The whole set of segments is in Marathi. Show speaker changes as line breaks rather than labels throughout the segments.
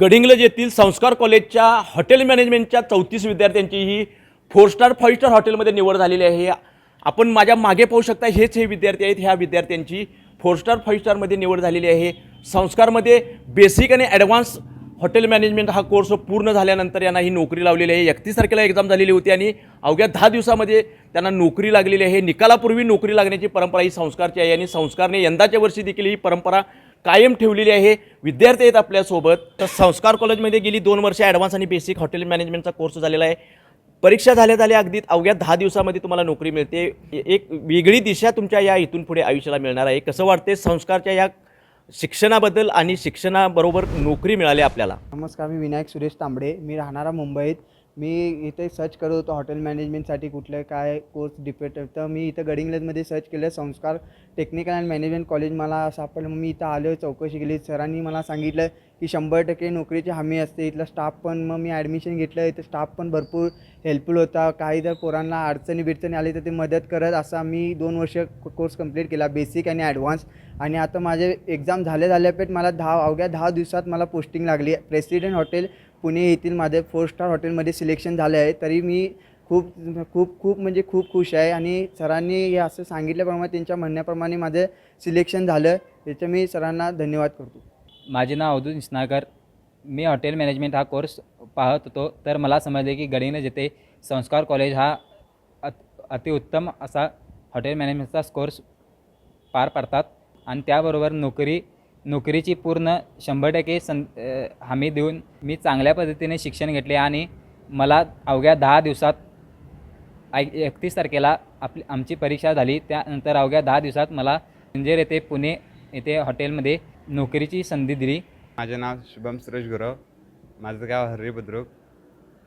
गडिंग्लज येथील संस्कार कॉलेजच्या हॉटेल मॅनेजमेंटच्या चौतीस विद्यार्थ्यांची ही फोर स्टार फाईव्ह स्टार हॉटेलमध्ये निवड झालेली आहे. आपण माझ्या मागे पाहू शकता हेच हे विद्यार्थी आहेत. ह्या विद्यार्थ्यांची फोर स्टार फाईव्ह स्टारमध्ये निवड झालेली आहे. संस्कारमध्ये बेसिक आणि ॲडव्हान्स हॉटेल मॅनेजमेंट हा कोर्स पूर्ण झाल्यानंतर यांना ही नोकरी लावलेली आहे. एकतीस तारखेला एक्झाम झालेली होती आणि अवघ्या दहा दिवसामध्ये त्यांना नोकरी लागलेली आहे. निकालापूर्वी नोकरी लागण्याची परंपरा ही संस्कारची आहे आणि संस्कारने यंदाच्या वर्षी देखील ही परंपरा कायम ठेवलेली आहे. विद्यार्थी आहेत आपल्यासोबत. तर संस्कार कॉलेजमध्ये गेली दोन वर्ष ॲडव्हान्स आणि बेसिक हॉटेल मॅनेजमेंटचा कोर्स झालेला आहे. परीक्षा झाल्या झाल्या अगदी अवघ्या दहा दिवसामध्ये तुम्हाला नोकरी मिळते. एक वेगळी दिशा तुमच्या या इथून पुढे आयुष्याला मिळणार आहे. कसं वाटते संस्कारच्या या शिक्षणाबद्दल आणि शिक्षणाबरोबर नोकरी मिळाली आपल्याला?
नमस्कार मी विनायक सुरेश तांबडे. मी राहणारा मुंबईत. मी इथे सर्च करत होतो हॉटेल मॅनेजमेंटसाठी कुठलं काय कोर्स डिपेट तर मी इथं गडिंग्लजमध्ये सर्च केलं संस्कार टेक्निकल अँड मॅनेजमेंट कॉलेज मला सापडलं. मग मी इथं आलो चौकशी केली. सरांनी मला सांगितलं की शंभर टक्के नोकरीची हमी असते. इथला स्टाफ पण मग मी ॲडमिशन घेतलं. इथं स्टाफ पण भरपूर हेल्पफुल होता. काही जर पोरांना अडचणी बिडचणी आली तर ते मदत करत असा मी दोन वर्ष कोर्स कंप्लीट केला बेसिक आणि ॲडव्हान्स आणि आता माझे एक्झाम झाले झाल्यापेठ मला दहा अवघ्या दहा दिवसात मला पोस्टिंग लागली. प्रेसिडेंट हॉटेल पुणे येथील माझे फोर स्टार हॉटेलमध्ये सिलेक्शन झाले आहे. तरी मी खूप खूप खूप म्हणजे खूप खुश आहे. आणि सरांनी हे असं सांगितल्याप्रमाणे त्यांच्या म्हणण्याप्रमाणे माझं सिलेक्शन झालं. याचं मी सरांना धन्यवाद करतो.
माझे नाव अवधूत निसनाकर मी हॉटेल मॅनेजमेंट हा कोर्स पाहत होतो. तर मला समजले की गडीनं जिथे संस्कार कॉलेज हा अत अतिउत्तम असा हॉटेल मॅनेजमेंटचा कोर्स पार पाडतात. आणि त्याबरोबर नोकरी नोकरीची पूर्ण शंभर टक्के सं हमी देऊन मी चांगल्या पद्धतीने शिक्षण घेतले आणि मला अवघ्या दहा दिवसात आय एकतीस तारखेला आपली आमची परीक्षा झाली. त्यानंतर अवघ्या दहा दिवसात मला इंजेर येथे पुणे येथे हॉटेलमध्ये नोकरीची संधी दिली.
माझे नाव शुभम सुरेश गुरव. माझं गाव हर्री बुद्रुक.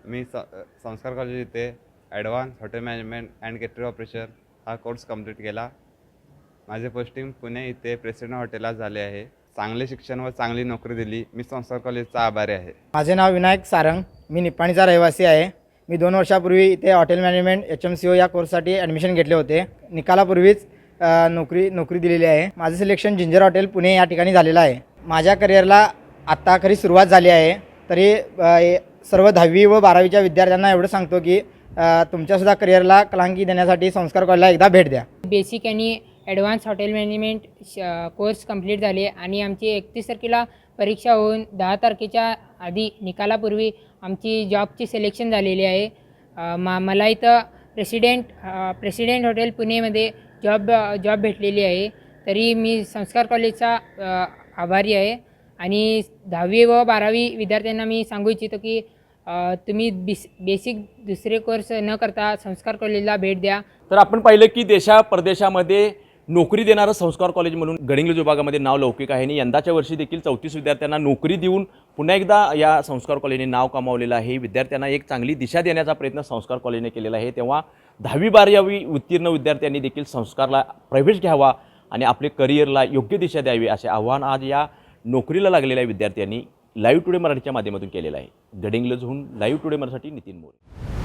मी स संस्कार कॉलेज इथे advance hotel management and catering operation हा कोर्स कंप्लीट केला. माझे पोस्टिंग पुणे इथे प्रेसिडेंट हॉटेलला झाले आहे. चांगले शिक्षण व चांगली नोकरी दिली. मी संस्कार कॉलेजचा आभारी आहे.
माझे नाव विनायक सारंग. मी निप्पाणीचा रहिवासी आहे. मी दोन वर्षापूर्वी इथे hotel management H M C O या कोर्ससाठी ॲडमिशन घेतले होते. निकालापूर्वीच नोकरी नोकरी दिलेली आहे. माझं सिलेक्शन जिंजर हॉटेल पुणे या ठिकाणी झालेलं आहे. माझ्या करिअरला आत्ता खरी सुरुवात झाली आहे. तरी सर्व दहावी व बारावीच्या विद्यार्थ्यांना एवढं सांगतो की तुमच्यासुद्धा करिअरला कलांकी देण्यासाठी संस्कार कॉलेजला एकदा भेट द्या.
बेसिक आणि ॲडव्हान्स हॉटेल मॅनेजमेंट श कोर्स कंप्लीट झाले आणि आमची एकतीस तारखेला परीक्षा होऊन दहा तारखेच्या आधी निकालापूर्वी आमची जॉबची सिलेक्शन झालेली आहे. मा मला इथं प्रेसिडेंट प्रेसिडेंट हॉटेल पुणेमध्ये जॉब जॉब भेटलेली आहे. तरी मी संस्कार कॉलेजचा आभारी आहे. आणि दहावी व बारावी विद्यार्थ्यांना मी सांगू इच्छितो की तुम्ही बिस बेसिक दुसरे कोर्स न करता संस्कार कॉलेजला भेट द्या.
तर आपण पाहिलं की देशा परदेशामध्ये नोकरी देणारं संस्कार कॉलेज म्हणून गडिंग्लज विभागामध्ये नाव लौकिक आहे. आणि यंदाच्या वर्षी देखील चौतीस विद्यार्थ्यांना नोकरी देऊन पुन्हा एकदा या संस्कार कॉलेजने नाव कमावलेलं आहे. विद्यार्थ्यांना एक चांगली दिशा देण्याचा प्रयत्न संस्कार कॉलेजने केलेला आहे. तेव्हा दहावी बारावी उत्तीर्ण विद्यार्थ्यांनी देखील संस्कारला प्रवेश घ्यावा आणि आपले करिअरला योग्य दिशा द्यावी असे आव्हान आज या नोकरीला लागलेल्या विद्यार्थ्यांनी लाईव्ह टुडे मराठीच्या माध्यमातून केलेलं आहे. गडिंग्लजहून लाईव्ह टुडे मराठी नितीन मोरे.